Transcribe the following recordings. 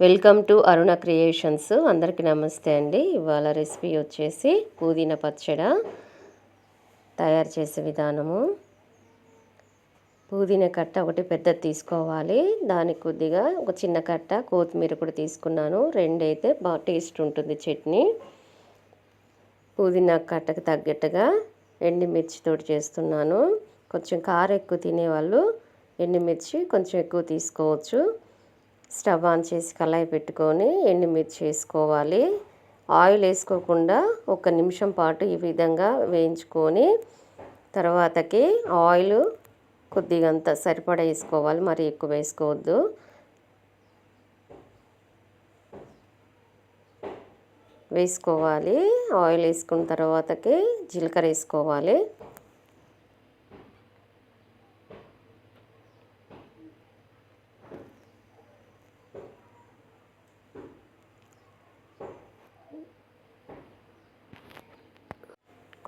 Welcome to Aruna creations. అందరికీ నమస్తే అండి. ఇవాళ రెసిపీ వచ్చేసి పుదీనా పచ్చడ తయారు చేసే విధానము. పుదీనా కట్ట ఒకటి పెద్దది తీసుకోవాలి. దానికి కొద్దిగా ఒక చిన్న కట్ట కొత్తిమీర కూడా తీసుకున్నాను. రెండైతే బాగా టేస్ట్ ఉంటుంది చట్నీ. పుదీనా కట్టకు తగ్గట్టుగా ఎండుమిర్చితో చేస్తున్నాను. కొంచెం కారం ఎక్కువ తినేవాళ్ళు ఎండుమిర్చి కొంచెం ఎక్కువ తీసుకోవచ్చు. స్టవ్ ఆన్ చేసి కళాయి పెట్టుకొని ఎండుమిర్చి వేసుకోవాలి. ఆయిల్ వేసుకోకుండా ఒక నిమిషం పాటు ఈ విధంగా వేయించుకొని తర్వాతకి ఆయిల్ కొద్దిగా అంత సరిపడా వేసుకోవాలి. మరి ఎక్కువ వేసుకోవద్దు. వేసుకోవాలి. ఆయిల్ వేసుకున్న తర్వాతకి జీలకర్ర వేసుకోవాలి.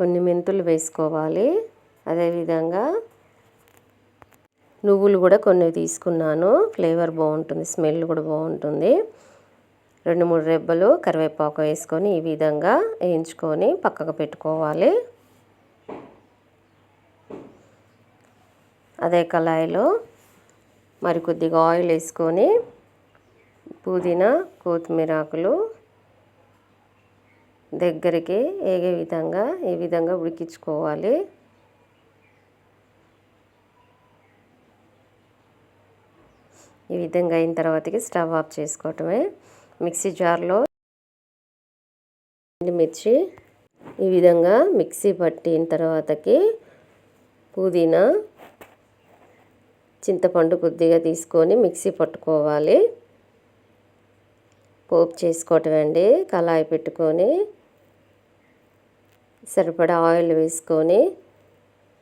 కొన్ని మెంతులు వేసుకోవాలి. అదేవిధంగా నువ్వులు కూడా కొన్ని తీసుకున్నాను. ఫ్లేవర్ బాగుంటుంది స్మెల్ కూడా బాగుంటుంది. రెండు మూడు రెబ్బలు కరివేపాకు వేసుకొని ఈ విధంగా వేయించుకొని పక్కకు పెట్టుకోవాలి. అదే కళాయిలో మరి కొద్దిగా ఆయిల్ వేసుకొని పుదీనా కొత్తిమీర ఆకులు దగ్గరికి ఏగే విధంగా ఈ విధంగా ఉడికించుకోవాలి? ఈ విధంగా అయిన తర్వాతకి స్టవ్ ఆఫ్ చేసుకోవటమే. మిక్సీ జార్లో మిర్చి ఈ విధంగా మిక్సీ పట్టిన తర్వాతకి పుదీనా చింతపండు కొద్దిగా తీసుకొని మిక్సీ పట్టుకోవాలి. పోపు చేసుకోవటం అండి. కళాయి పెట్టుకొని సరిపడా ఆయిల్ వేసుకొని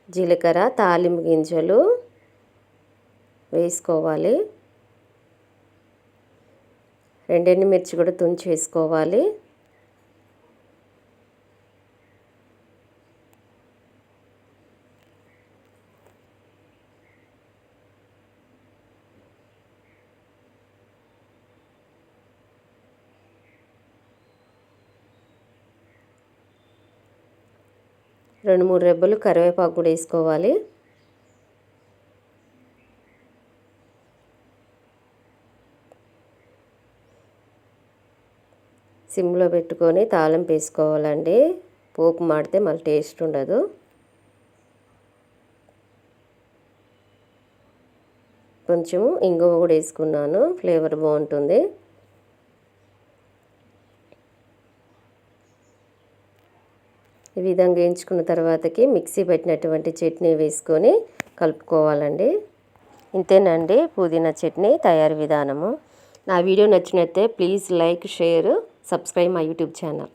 జీలకర్ర తాలింపు గింజలు వేసుకోవాలి. మిర్చి కూడా తుంచి రెండు మూడు రెబ్బలు కరివేపాకు కూడా వేసుకోవాలి. సిమ్లో పెట్టుకొని తాళం వేసుకోవాలండి. పోపు మాడితే మళ్ళీ టేస్ట్ ఉండదు. కొంచెం ఇంగువ కూడా వేసుకున్నాను. ఫ్లేవర్ బాగుంటుంది. ఈ విధంగా వేయించుకున్న తర్వాతకి మిక్సీ పెట్టినటువంటి చట్నీ వేసుకొని కలుపుకోవాలండి. ఇంతేనండి పుదీనా చట్నీ తయారు విధానము. నా వీడియో నచ్చినట్టే please like share subscribe my YouTube channel.